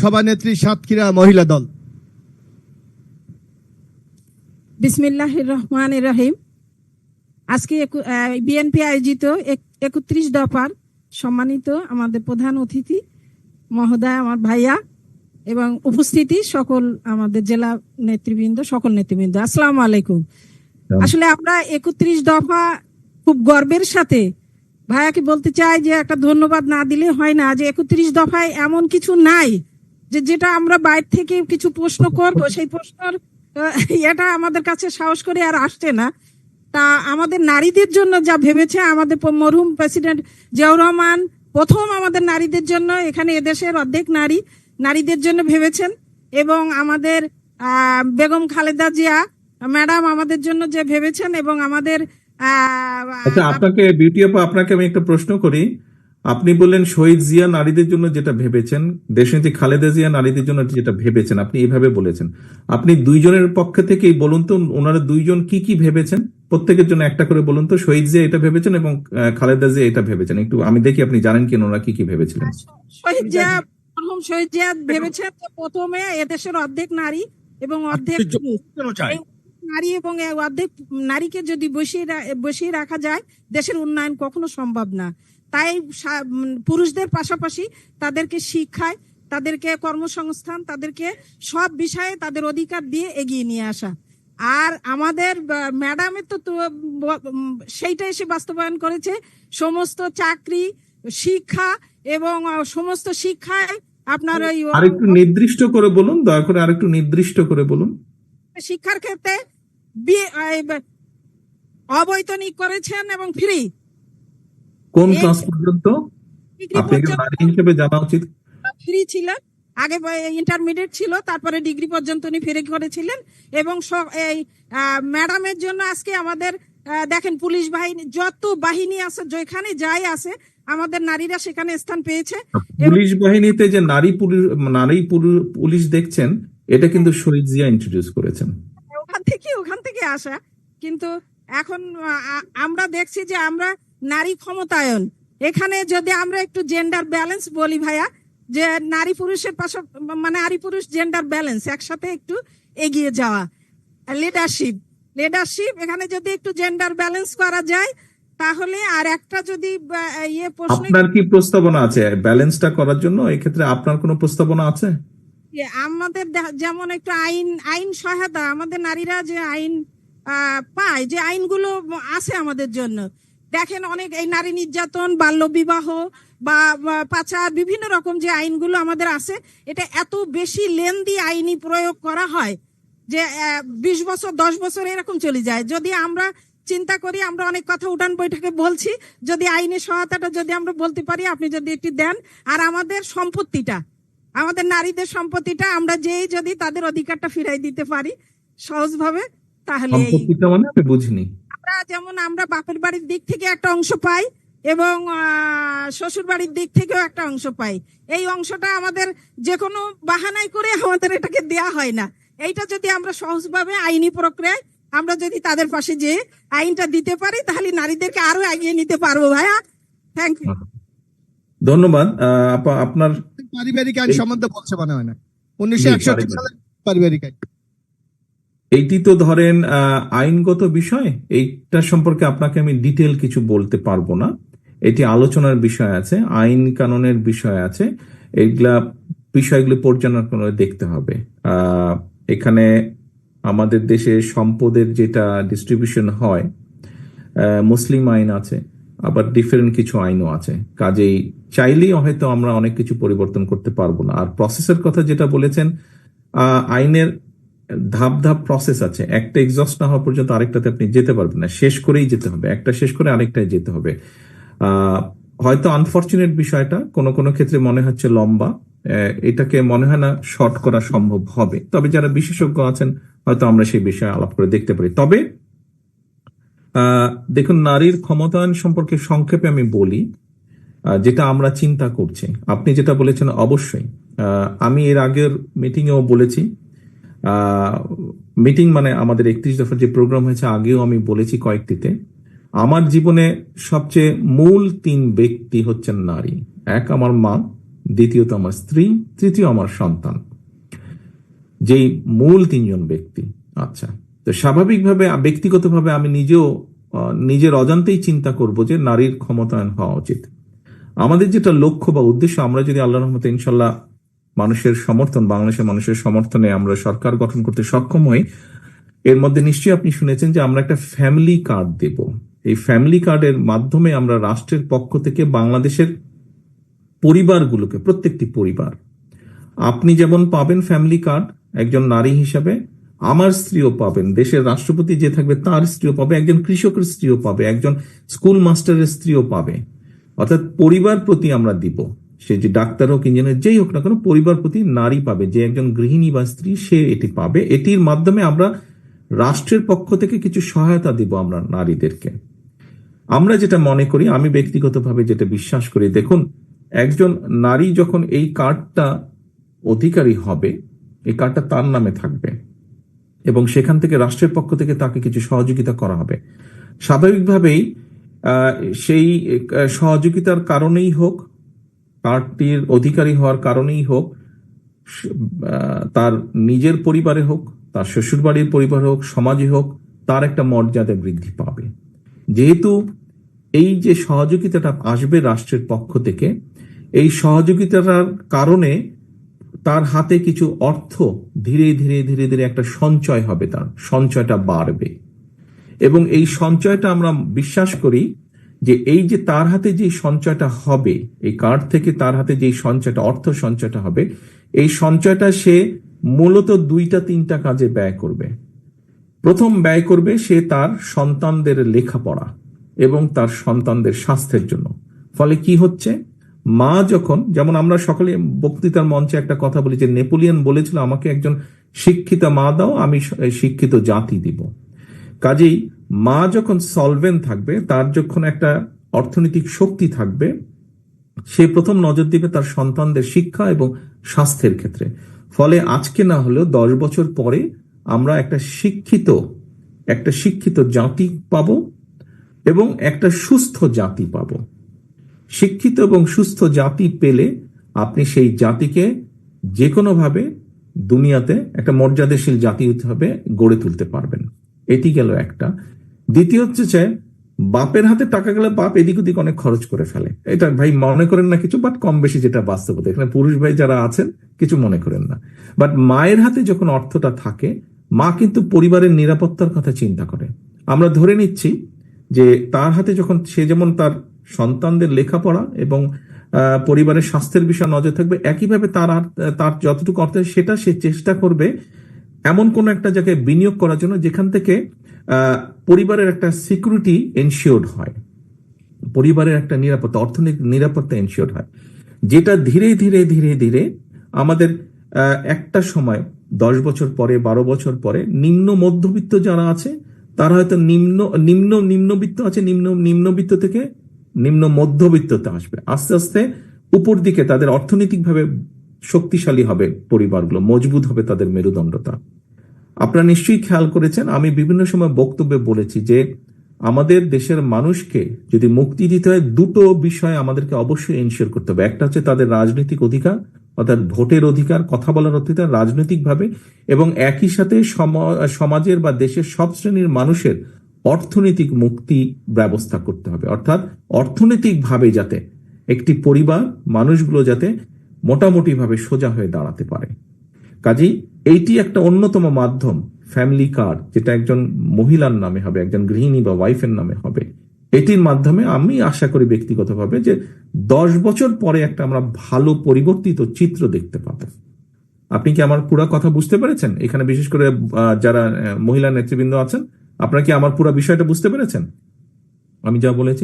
সভানেত্রী সাতক্ষীরা মহিলা দল। বিসমিল্লাহ রহমান রহিম। আজকে বিএনপি আয়োজিত একত্রিশ দফার সম্মানিত আমাদের প্রধান অতিথি মহোদয় আমার ভাইয়া এবং উপস্থিতি সকল আমাদের জেলা নেতৃবৃন্দ সকল নেতৃবৃন্দ। আসসালামু আলাইকুম। আসলে আমরা একত্রিশ দফা খুব গর্বের সাথে ভাইয়াকে বলতে চাই যে একটা ধন্যবাদ না দিলে হয় না যে একত্রিশ দফায় এমন কিছু নাই। যে যেটা আমরা বাইরে থেকে কিছু প্রশ্ন করব, সেই প্রশ্নের এটা আমাদের কাছে সাহস করে আর আসছে না। তা আমাদের নারীদের জন্য যা ভেবেছে আমাদের মরহুম প্রেসিডেন্ট জিয়াউর রহমান, প্রথম আমাদের নারীদের জন্য, এখানে এদেশের অর্ধেক নারী, নারীদের জন্য ভেবেছেন। এবং আমাদের বেগম খালেদা জিয়া, ম্যাডাম আমাদের জন্য যে ভেবেছেন এবং আমাদের আচ্ছা আপনাকে, বিউটি আপা, আপনাকে আমি একটা প্রশ্ন করি। আপনি বললেন শহীদ জিয়া নারীদের জন্য যেটা ভেবেছেন দেশনীতি খালেদা জিয়া নারীদের জন্য যেটা ভেবেছেন আপনি এইভাবে বলেছেন। আপনি দুইজনের পক্ষ থেকেই বলুন তো ওনারা দুইজন কি কি ভেবেছেন? প্রত্যেকের জন্য একটা করে বলুন তো শহীদ জিয়া এটা ভেবেছেন এবং খালেদা জিয়া এটা ভেবেছেন? একটু আমি দেখি আপনি জানেন কি ওনারা কি কি ভেবেছিলেন। শহীদ জিয়া মরহুম শহীদ জিয়া ভেবেছেন যে প্রথমে এদেশের অর্ধেক নারী এবং অর্ধেক নারী এবং অর্ধেক নারীকে যদি বসিয়ে বসিয়ে রাখা যায় দেশের উন্নয়ন কখনো সম্ভব না। তাই পুরুষদের পাশাপাশি তাদেরকে শিক্ষায় তাদেরকে কর্মসংস্থান তাদেরকে সব বিষয়ে তাদের অধিকার দিয়ে এগিয়ে নিয়ে আসা। আর আমাদের ম্যাডামের তো সেইটা এসে বাস্তবায়ন করেছে। সমস্ত চাকরি শিক্ষা এবং সমস্ত শিক্ষায় আপনার ওই আরেকটু নির্দিষ্ট করে বলুন দয়া করে আরেকটু নির্দিষ্ট করে বলুন। শিক্ষার ক্ষেত্রে অবৈতনিক করেছেন এবং ফ্রি। কোন ক্লাস পর্যন্ত আপনাকে নারী হিসেবে জানা উচিত? ফ্রি ছিলেন আগে ইন্টারমিডিয়েট ছিল তারপরে ডিগ্রি পর্যন্ত উনি ফ্রি করেছিলেন এবং এই ম্যাডামের জন্য আজকে আমাদের দেখেন পুলিশ বাহিনী যত বাহিনী আছে যেখানে যাই আছে আমাদের নারীরা সেখানে স্থান পেয়েছে। পুলিশ বাহিনীতে যে নারী পুলিশ নারী পুলিশ দেখছেন এটা কিন্তু শহীদ জিয়া ইন্ট্রোডিউস করেছেন। ওখান থেকে ওখান থেকে আসা। কিন্তু এখন আমরা দেখছি যে আমরা নারী ক্ষমতায়ন। এখানে যদি আমরা একটু জেন্ডার ব্যালেন্স বলি ভাইয়া যে নারী পুরুষের পাশে মানে নারী পুরুষ জেন্ডার ব্যালেন্স একসাথে একটু এগিয়ে যাওয়া। লিডারশিপ লিডারশিপ এখানে যদি একটু জেন্ডার ব্যালেন্স করা যায় তাহলে আর একটা যদি ইয়ে প্রশ্ন আপনার কি প্রস্তাবনা আছে? ব্যালেন্সটা করার জন্য? এক্ষেত্রে আপনার কোনো প্রস্তাবনা আছে? আমাদের যেমন একটু আইন আইন সহায়তা আমাদের নারীরা যে আইন পায় যে আইনগুলো আছে আমাদের জন্য। দেখেন অনেক এই নারী নির্যাতন, বাল্য বিবাহ বা পাচার, বিভিন্ন রকম যে আইনগুলো আমাদের আছে, এটা এত বেশি লেন্দি আইনি প্রয়োগ করা হয় যে বিশ বছর, দশ বছর এরকম চলে যায়। যদি আমরা চিন্তা করি, আমরা অনেক কথা উঠান বৈঠকে বলছি, যদি আইনি সহায়তাটা যদি আমরা বলতে পারি, আপনি যদি একটু দেন। আর আমাদের সম্পত্তিটা, আমাদের নারীদের সম্পত্তিটা, আমরা যেই যদি তাদের অধিকারটা ফিরাই দিতে পারি সহজভাবে, তাহলে মানে বুঝিনি। আমরা যেমন আমরা বাপের বাড়ির দিক থেকে একটা অংশ পাই এবং শ্বশুর বাড়ির দিক থেকেও একটা অংশ পাই। এই অংশটা আমাদের যে কোনো বাহানাই করে আমাদের এটাকে দেয়া হয় না। এইটা যদি আমরা সহজভাবে আইনি প্রক্রিয়ায় আমরা যদি তাদের পাশে যে আইনটা দিতে পারি তাহলে নারীদেরকে আরও এগিয়ে নিতে পারব ভাইয়া। থ্যাংক ইউ ধন্যবাদ। আপা আপনার পারিবারিক আইন সম্বন্ধে বলছে মনে হয় না। উনিশশো একষট্টি পারিবারিক। সালে পারিবারিক আইন। এইটি তো ধরেন আইনগত বিষয়। এইটা সম্পর্কে আপনাকে আমি ডিটেল কিছু বলতে পারব না। এটি আলোচনার বিষয় আছে, আইন কানুনের বিষয় আছে। এইগুলা বিষয়গুলো পর্যালোচনা করে দেখতে হবে। এখানে আমাদের দেশে সম্পদের যেটা ডিস্ট্রিবিউশন হয় মুসলিম আইন আছে, আবার ডিফারেন্ট কিছু আইনও আছে। কাজেই চাইলেই হয়তো আমরা অনেক কিছু পরিবর্তন করতে পারব না। আর প্রসেসের কথা যেটা বলেছেন আইনের ধাপ ধাপ প্রসেস আছে। একটা এক্সস্ট না হওয়া পর্যন্ত আরেকটাতে আপনি যেতে পারবেন না। শেষ করেই যেতে হবে। একটা শেষ করে আরেকটায় যেতে হবে। হয়তো আনফরচুনেট বিষয়টা, কোনো কোনো ক্ষেত্রে মনে হচ্ছে লম্বা। এটাকে মনে হয় না শর্ট করা সম্ভব হবে। তবে যারা বিশেষজ্ঞ আছেন, হয়তো আমরা সেই বিষয়ে আলাপ করে দেখতে পারি। তবে দেখুন, নারীর ক্ষমতায়ন সম্পর্কে সংক্ষেপে আমি বলি যেটা আমরা চিন্তা করছি। আপনি যেটা বলেছেন, অবশ্যই। আমি এর আগের মিটিংয়েও বলেছি মিটিং মানে আমাদের একত্রিশ দফার যে প্রোগ্রাম হয়েছে, আগেও আমি বলেছি কয়েকটিতে। আমার জীবনে সবচেয়ে মূল তিন ব্যক্তি হচ্ছেন নারী। এক আমার মা, দ্বিতীয়ত আমার স্ত্রী, তৃতীয় আমার সন্তান। যেই মূল তিনজন ব্যক্তি। আচ্ছা তো স্বাভাবিকভাবে, ব্যক্তিগতভাবে আমি নিজেও নিজের অজান্তেই চিন্তা করব যে নারীর ক্ষমতায়ন হওয়া উচিত। আমাদের যেটা লক্ষ্য বা উদ্দেশ্য, আমরা যদি আল্লাহ রহমতে ইনশাল্লাহ মানুষের সমর্থন, বাংলাদেশের মানুষের সমর্থনে আমরা সরকার গঠন করতে সক্ষম হই। এর মধ্যে নিশ্চয়ই আপনি শুনেছেন যে আমরা একটা ফ্যামিলি কার্ড দেব। এই ফ্যামিলি কার্ডের মাধ্যমে আমরা রাষ্ট্রের পক্ষ থেকে বাংলাদেশের পরিবারগুলোকে, প্রত্যেকটি পরিবার। আপনি যেমন পাবেন ফ্যামিলি কার্ড একজন নারী হিসাবে, আমার স্ত্রীও পাবেন। দেশের রাষ্ট্রপতি যে থাকবে, তার স্ত্রীও পাবে। একজন কৃষকের স্ত্রীও পাবে। একজন স্কুল মাস্টারের স্ত্রীও পাবে। অর্থাৎ পরিবার প্রতি আমরা দিব। সে যে ডাক্তার হোক, ইঞ্জিনিয়ার, যেই হোক না কেন, পরিবার প্রতি নারী পাবে, যে একজন গৃহিণী বা স্ত্রী, সে এটি পাবে। এটির মাধ্যমে আমরা রাষ্ট্রের পক্ষ থেকে কিছু সহায়তা দিব আমরা নারীদেরকে। আমরা যেটা মনে করি, আমি ব্যক্তিগতভাবে যেটা বিশ্বাস করি, দেখুন, একজন নারী যখন এই কার্ডটা অধিকারী হবে, এই কার্ডটা তার নামে থাকবে এবং সেখান থেকে রাষ্ট্রের পক্ষ থেকে তাকে কিছু সহযোগিতা করা হবে। স্বাভাবিকভাবেই সেই সহযোগিতার কারণেই হোক কার্ডটির অধিকারী হওয়ার কারণেই হোক তার নিজের পরিবারে হোক, তার শ্বশুরবাড়ির পরিবারে হোক, সমাজে হোক, তার একটা মর্যাদা বৃদ্ধি পাবে। যেহেতু এই যে সহযোগিতাটা আসবে রাষ্ট্রের পক্ষ থেকে, এই সহযোগিতাটার কারণে তার হাতে কিছু অর্থ ধীরে ধীরে ধীরে ধীরে একটা সঞ্চয় হবে তার, সঞ্চয়টা বাড়বে। এবং এই সঞ্চয়টা আমরা বিশ্বাস করি যে এই যে তার হাতে যে সঞ্চয়টা হবে, এই কার্ড থেকে তার হাতে যে সঞ্চয়টা, অর্থ সঞ্চয়টা হবে, এই সঞ্চয়টা সে মূলত দুইটা, তিনটা কাজে ব্যয় করবে। প্রথম ব্যয় করবে সে তার সন্তানদের লেখাপড়া এবং তার সন্তানদের স্বাস্থ্যের জন্য। ফলে কি হচ্ছে? মা যখন, যেমন আমরা সকলে বক্তৃতার মঞ্চে একটা কথা বলি যে, নেপোলিয়ন বলেছিল আমাকে একজন শিক্ষিত মা দাও, আমি শিক্ষিত জাতি দিব। কাজেই মা যখন সলভেন থাকবে, তার যখন একটা অর্থনৈতিক শক্তি থাকবে, সে প্রথম নজর দিবে তার সন্তানদের শিক্ষা এবং স্বাস্থ্যের ক্ষেত্রে। ফলে আজকে না হলেও দশ বছর পরে আমরা একটা শিক্ষিত একটা শিক্ষিত জাতি পাব এবং একটা সুস্থ জাতি পাব। শিক্ষিত এবং সুস্থ জাতি পেলে আপনি সেই জাতিকে যে কোনোভাবে দুনিয়াতে একটা মর্যাদাশীল জাতি হিসাবে গড়ে তুলতে পারবেন। এটি গেল একটা। দ্বিতীয় হচ্ছে যে, বাপের হাতে টাকা গেলে বাপ এদিক ওদিক অনেক খরচ করে ফেলে। এটা ভাই মনে করেন না কিছু বাট কম বেশি যেটা বাস্তবতা। এখানে পুরুষ ভাই যারা আছেন, কিছু মনে করেন না। বাট মায়ের হাতে যখন অর্থটা থাকে, মা কিন্তু পরিবারের নিরাপত্তার কথা চিন্তা করে। আমরা ধরে নিচ্ছি যে, তার হাতে যখন সে যেমন তার সন্তানদের লেখাপড়া এবং পরিবারের স্বাস্থ্যের বিষয়ে নজর থাকবে, একইভাবে তার তার যতটুকু অর্থ সেটা সে চেষ্টা করবে এমন কোন একটা জায়গায় বিনিয়োগ করার জন্য, যেখান থেকে পরিবারের একটা সিকিউরিটি এনশিওর্ড হয়। পরিবারের একটা নিরাপত্তা, অর্থনৈতিক নিরাপত্তা এনশিওর হয়। যেটা ধীরে ধীরে ধীরে ধীরে আমাদের একটা সময়, দশ বছর পরে, বারো বছর পরে, নিম্ন মধ্যবিত্ত যারা আছে, তারা হয়তো নিম্ন নিম্ন, নিম্নবিত্ত আছে, নিম্ন, নিম্নবিত্ত থেকে নিম্ন মধ্যবিত্ততে আসবে। আস্তে আস্তে উপর দিকে তাদের অর্থনৈতিকভাবে শক্তিশালী হবে পরিবারগুলো, মজবুত হবে তাদের মেরুদণ্ডতা। আপনারা নিশ্চয়ই খেয়াল করেছেন, আমি বিভিন্ন সময় বক্তব্যে বলেছি যে আমাদের দেশের মানুষকে যদি মুক্তি দিতে হয়, দুটো বিষয় আমাদেরকে অবশ্যই এনশিওর করতে হবে। একটা হচ্ছে তাদের রাজনৈতিক অধিকার, অর্থাৎ ভোটের অধিকার, কথা বলার অধিকার রাজনৈতিকভাবে এবং একই সাথে সম- সমাজের বা দেশের সব শ্রেণির মানুষের অর্থনৈতিক মুক্তি ব্যবস্থা করতে হবে। অর্থাৎ অর্থনৈতিকভাবে যাতে একটি পরিবার, মানুষগুলো যাতে মোটামুটি ভাবে সোজা হয়ে দাঁড়াতে পারে। কাজেই এইটি একটা অন্যতম মাধ্যম ফ্যামিলি কার্ড যেটা একজন মহিলার নামে হবে, একজন গৃহিণী বা ওয়াইফের নামে হবে। এটির মাধ্যমে আমি আশা করি ব্যক্তিগতভাবে যে দশ বছর পরে একটা আমরা ভালো পরিবর্তিত চিত্র দেখতে পাবো। আপনি কি আমার পুরো কথা বুঝতে পেরেছেন? এখানে বিশেষ করে যারা মহিলা নেতৃবৃন্দ আছেন, আপনারা কি আমার পুরো বিষয়টা বুঝতে পেরেছেন? আমি যা বলেছি